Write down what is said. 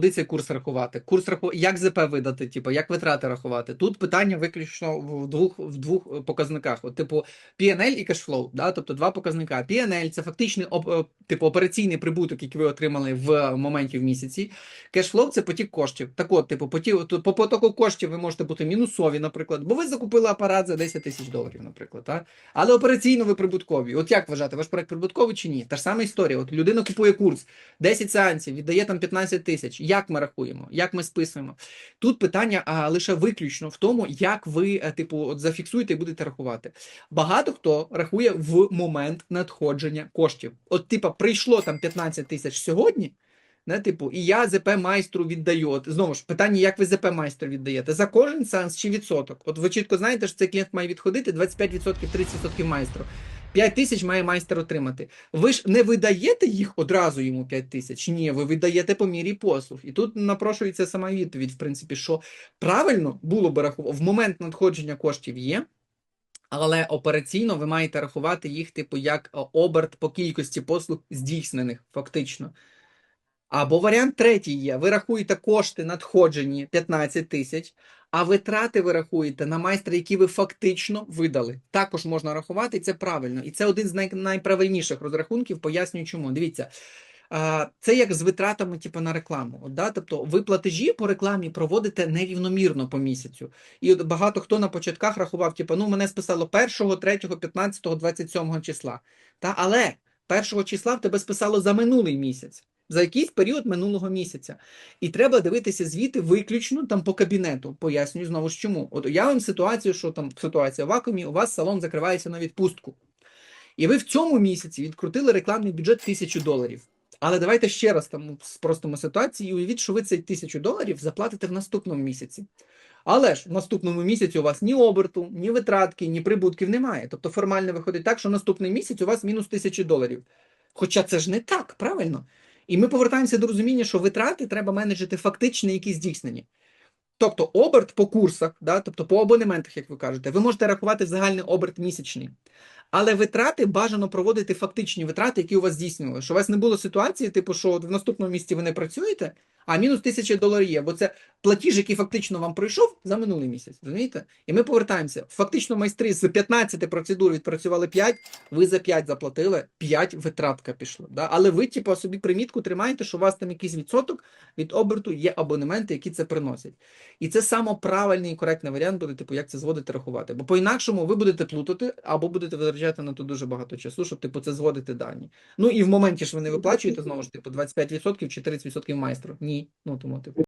Куди цей курс рахувати? Курс раху... як ЗП видати, типу, як витрати рахувати? Тут питання виключно в двох в двох показниках. От, типу, P&L і кешфлоу, да? тобто два показника. P&L – це фактичний оп... е, типу, операційний прибуток, який ви отримали в моменті в місяці. Кешфлоу це потік коштів. Так от, типу, потік, по потоку коштів ви можете бути мінусові, наприклад, бо ви закупили апарат за 10 тисяч доларів, наприклад. Так? Але операційно ви прибуткові. От як вважати, ваш проект прибутковий чи ні? Та ж сама історія. От людина купує курс, 10 сеансів, віддає там 15 тисяч. Як ми рахуємо? Як ми списуємо? Тут питання а, лише виключно в тому, як ви, е, типу, от зафіксуєте і будете рахувати. Багато хто рахує в момент надходження коштів. От, типа, прийшло там 15 тисяч сьогодні. Не, типу, і я ЗП майстру віддаю. От знову ж питання, як ви ЗП майстру віддаєте? За кожен сеанс чи відсоток? От ви чітко знаєте, що цей клієнт має відходити 25%, 30% майстру. 5 тисяч має майстер отримати. Ви ж не видаєте їх одразу йому 5 тисяч. Ні, ви видаєте по мірі послуг. І тут напрошується сама відповідь, в принципі, що правильно було би рахувати в момент надходження коштів є. Але операційно ви маєте рахувати їх, типу, як е, оберт по кількості послуг здійснених, фактично. Або варіант третій є: ви рахуєте кошти надходжені 15 тисяч, а витрати ви рахуєте на майстра, які ви фактично видали. Також можна рахувати, і це правильно. І це один з най- найправильніших розрахунків. Пояснюю, чому. Дивіться. Це як з витратами, типу, на рекламу. От, да? Тобто ви платежі по рекламі проводите нерівномірно по місяцю. І от багато хто на початках рахував, типу, ну мене списало 1, 3, 15, 27 числа. Та, але 1 числа в тебе списало за минулий місяць, за якийсь період минулого місяця. І треба дивитися звіти виключно там по кабінету. Пояснюю знову ж чому. От я вам ситуацію, що там ситуація в вакуумі, у вас салон закривається на відпустку. І ви в цьому місяці відкрутили рекламний бюджет 1000 доларів. Але давайте ще раз там спростимо ситуацію і уявіть, що ви цей 1000 доларів заплатите в наступному місяці. Але ж в наступному місяці у вас ні оберту, ні витратки, ні прибутків немає. Тобто формально виходить так, що наступний місяць у вас мінус 1000 доларів. Хоча це ж не так, правильно? І ми повертаємося до розуміння, що витрати треба менеджити фактично, які здійснені. Тобто оберт по курсах, да, тобто по абонементах, як ви кажете, ви можете рахувати загальний оберт місячний. Але витрати бажано проводити фактичні витрати, які у вас здійснювали. Що у вас не було ситуації, типу, що в наступному місці ви не працюєте, а мінус тисяча доларів є, бо це платіж, який фактично вам пройшов за минулий місяць. Розумієте? І ми повертаємося. Фактично, майстри з 15 процедур відпрацювали 5, ви за 5 заплатили, 5 витратка пішло. Да? Але ви, типу, собі примітку тримаєте, що у вас там якийсь відсоток від оберту є абонементи, які це приносять. І це саме правильний і коректний варіант буде, типу, як це зводити рахувати. Бо по-інакшому ви будете плутати або будете витрачати на то дуже багато часу, щоб типу це зводити дані. Ну і в моменті ж ви не виплачуєте знову ж типу 25% чи 30% майстру. Ні. Ну тому типу.